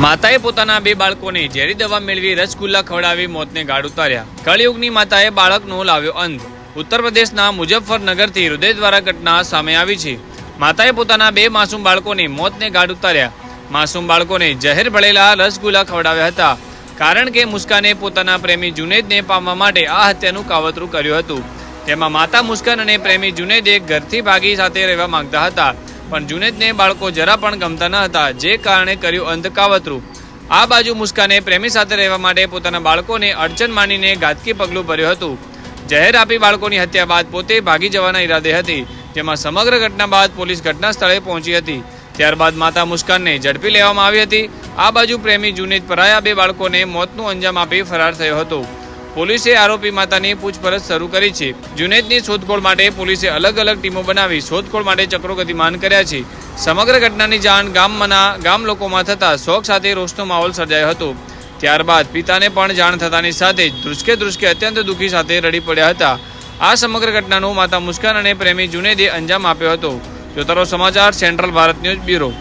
માતાએ પોતાના બે બાળકોને ઝેરી દવા મેળવી રસગુલ્લા ખવડાવી મોતને ગાળ ઉતાર્યા. કળિયુગની માતાએ બાળકનો લાવ્યો અંત ઉત્તર પ્રદેશના મુઝફ્ફરનગરથી હૃદય દ્વારા ઘટના સામે આવી છે. માતાએ પોતાના બે માસૂમ બાળકોને મોતને ગાળ ઉતાર્યા. માસૂમ બાળકોને જહેર ભળેલા રસગુલ્લા ખવડાવ્યા હતા. કારણ કે મુસ્કાને પોતાના પ્રેમી જુનેદને પામવા માટે આ હત્યાનું કાવતરું કર્યું હતું. તેમાં માતા મુસ્કાન અને પ્રેમી જુનેદે ઘરથી ભાગી સાથે રહેવા માંગતા હતા. પણ જુનેદને બાળકો જરા પણ ગમતા ન હતા, જે કારણે કર્યું અંત આ બાજુ મુસ્કાને પ્રેમી સાથે રહેવા માટે પોતાના બાળકોને અડચણ માનીને ઘાતકી પગલું ભર્યું હતું. જાહેર આપી બાળકોની હત્યા બાદ પોતે ભાગી જવાના ઈરાદે હતી, જેમાં સમગ્ર ઘટના બાદ પોલીસ ઘટના સ્થળે પહોંચી હતી. ત્યારબાદ માતા મુસ્કાનને ઝડપી લેવામાં આવી હતી. આ બાજુ પ્રેમી જુનેદ પરાયા બે બાળકોને મોતનું અંજામ આપી ફરાર થયો હતો. પોલીસે આરોપી માતાની પૂછપરછ શરૂ કરી છે. જુનેદની શોધખોળ માટે પોલીસે અલગ અલગ ટીમો બનાવી શોધખોળ માટે ચક્રો ગતિમાન કર્યા છે. સમગ્ર ઘટનાની જાણ ગામમાંના ગામ લોકોમાં થતા શોક સાથે રોષનો માહોલ સર્જાયો હતો. ત્યારબાદ પિતાને પણ જાણ થતાની સાથે જ ધ્રુસકે ધ્રુસકે અત્યંત દુઃખી સાથે રડી પડ્યા હતા. આ સમગ્ર ઘટનાનું માતા મુસ્કાન અને પ્રેમી જુનેદે અંજામ આપ્યો હતો. જોતા રહો સમાચાર, સેન્ટ્રલ ભારત ન્યૂઝ બ્યુરો.